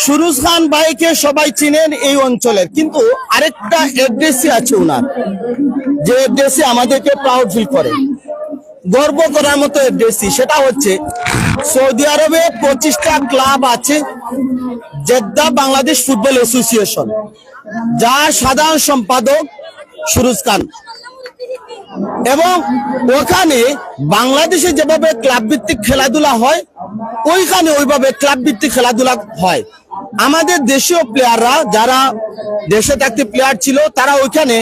সুরুজ খান ভাইকে সবাই চিনেন এই অঞ্চলের। কিন্তু আরেকটা অ্যাড্রেসই আছে ওনার যে অ্যাড্রেসে আমাদেরকে প্রাউড ফিল করে। গর্ব করার মতো অ্যাড্রেসই সেটা হচ্ছে সৌদি আরবে পঁচিশটা ক্লাব আছে, জেদ্দা বাংলাদেশ ফুটবল অ্যাসোসিয়েশন যার সাধারণ সম্পাদক সুরুজ খান। এবং ওখানে বাংলাদেশে যেভাবে ক্লাব ভিত্তিক খেলাধুলা হয়, ওইখানে ওইভাবে ক্লাব ভিত্তিক খেলাধুলা হয়। আমাদের দেশীয় প্লেয়াররা যারা দেশে থাকতে প্লেয়ার ছিল, তারা ওইখানে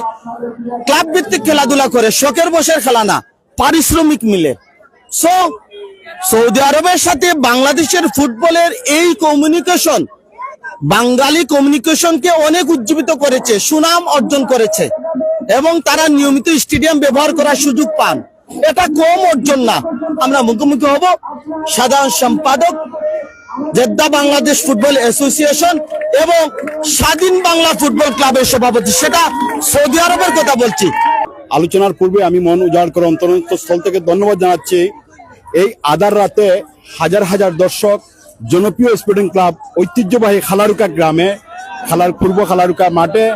ক্লাব ভিত্তিক খেলাধুলা করে, শখের বসের খেলা না, পারিশ্রমিক মিলে। সো সৌদি আরবের সাথে বাংলাদেশের ফুটবলের এই কমিউনিকেশন বাঙালি কমিউনিকেশনকে অনেক উজ্জীবিত করেছে, সুনাম অর্জন করেছে, এবং তারা নিয়মিত স্টেডিয়াম ব্যবহার করার সুযোগ পান। এটা কম অর্জন না। আমরা মুখোমুখি হব। সাধারণ সম্পাদক জেদ্দা বাংলাদেশ ফুটবল অ্যাসোসিয়েশন এবং স্বাধীন বাংলা ফুটবল ক্লাবের সভাপতি। সেটা সৌদি আরবের কথা বলছি। আলোচনার পূর্বে আমি মন উজাড় করে অন্তরস্থল থেকে ধন্যবাদ জানাচ্ছি। এই আদার রাতে হাজার হাজার দর্শক, জনপ্রিয় স্পোর্টিং ক্লাব ঐতিহ্যবাহী খালারুকা গ্রামে, খালার পূর্ব খালারুকা মাঠে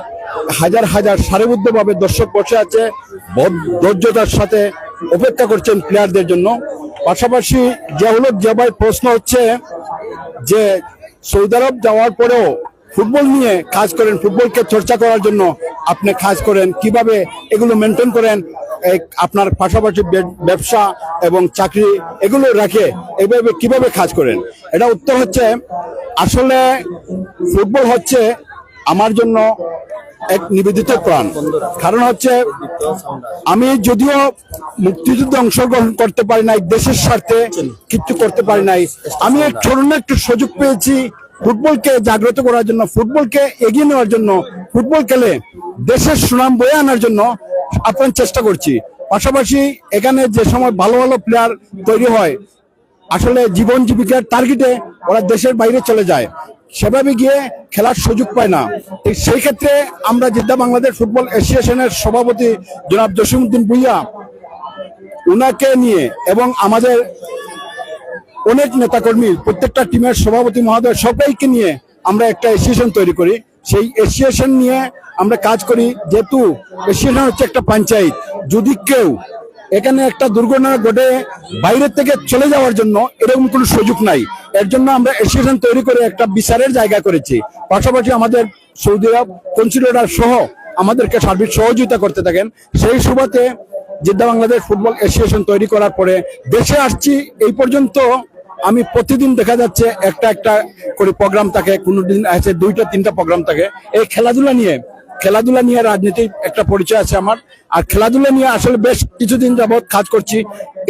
হাজার হাজার সারিবদ্ধভাবে দর্শক বসে আছে। ধৈর্যতার সাথে অপেক্ষা করছেন প্লেয়ারদের জন্য। পাশাপাশি যে হলো যে ভাই প্রশ্ন হচ্ছে যে সৌদি আরব যাওয়ার পরেও ফুটবল নিয়ে কাজ করেন, ফুটবলকে চর্চা করার জন্য আপনি কাজ করেন, কীভাবে এগুলো মেনটেন করেন আপনার পাশাপাশি ব্যবসা এবং চাকরি এগুলো রাখে এভাবে, কীভাবে কাজ করেন? এটা উত্তর হচ্ছে, আসলে ফুটবল হচ্ছে আমার জন্য এক নিবেদিত প্রাণ। কারণ হচ্ছে, আমি যদিও মুক্তিযুদ্ধে অংশগ্রহণ করতে পারি নাই, দেশের স্বার্থে কিছু করতে পারি নাই, আমি এক ছোট্ট একটু সুযোগ পেয়েছি ফুটবলকে জাগ্রত করার জন্য, ফুটবলকে এগিয়ে নেওয়ার জন্য, ফুটবল খেলে দেশের সুনাম বয়ে আনার জন্য আপ্রাণ চেষ্টা করছি। পাশাপাশি এখানে যে সময় ভালো ভালো প্লেয়ার তৈরি হয়, আসলে জীবন জীবিকার টার্গেটে ওরা দেশের বাইরে চলে যায়। সেভাবে গিয়ে খেলার সুযোগ পায় না। সেই ক্ষেত্রে আমরা জিদ্দা বাংলাদেশ ফুটবল অ্যাসোসিয়েশনের সভাপতি জনাব জসিমুদ্দিন ভুইয়া, উনাকে নিয়ে এবং আমাদের অনেক নেতাকর্মী, প্রত্যেকটা টিমের সভাপতি মহোদয় সবাইকে নিয়ে আমরা একটা অ্যাসোসিয়েশন তৈরি করি। সেই অ্যাসোসিয়েশন নিয়ে আমরা কাজ করি। যেহেতু অ্যাসোসিয়েশন হচ্ছে একটা পঞ্চায়েত। যদি কেউ এখানে একটা দুর্ঘটনা ঘটে বাইরের থেকে চলে যাওয়ার জন্য এরকম কোনো সুযোগ নাই। এর জন্য আমরা অ্যাসোসিয়েশন তৈরি করে একটা বিচারের জায়গা করেছি। পাশাপাশি আমাদের সৌদি আরব কনসুলেটার সহ আমাদেরকে সার্বিক সহযোগিতা করতে থাকেন। সেই সুবাদে জিদ্দা বাংলাদেশ ফুটবল অ্যাসোসিয়েশন তৈরি করার পরে দেশে আসছি। এই পর্যন্ত আমি প্রতিদিন দেখা যাচ্ছে একটা একটা করে প্রোগ্রাম থাকে। কোনো দিন আছে দুইটা, তিনটা প্রোগ্রাম থাকে। এই খেলাধুলা নিয়ে খেলাধুলা নিয়ে রাজনীতির একটা পরিচয় আছে আমার। আর খেলাধুলা নিয়ে আসলে বেশ কিছুদিন যাবৎ কাজ করছি।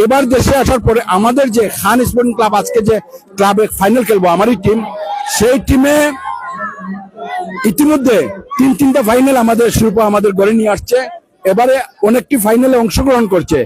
এবার দেশে আসার পরে আমাদের যে খান স্পোর্টিং ক্লাব, আজকে যে ক্লাবে ফাইনাল খেলব, আমারই টিম সেই টিমে ইতিমধ্যে তিন, তিনটা ফাইনাল আমাদের, শিল্প আমাদের গড়ে নিয়ে আসছে। এবারে অনেকটি ফাইনালে অংশগ্রহণ করছে।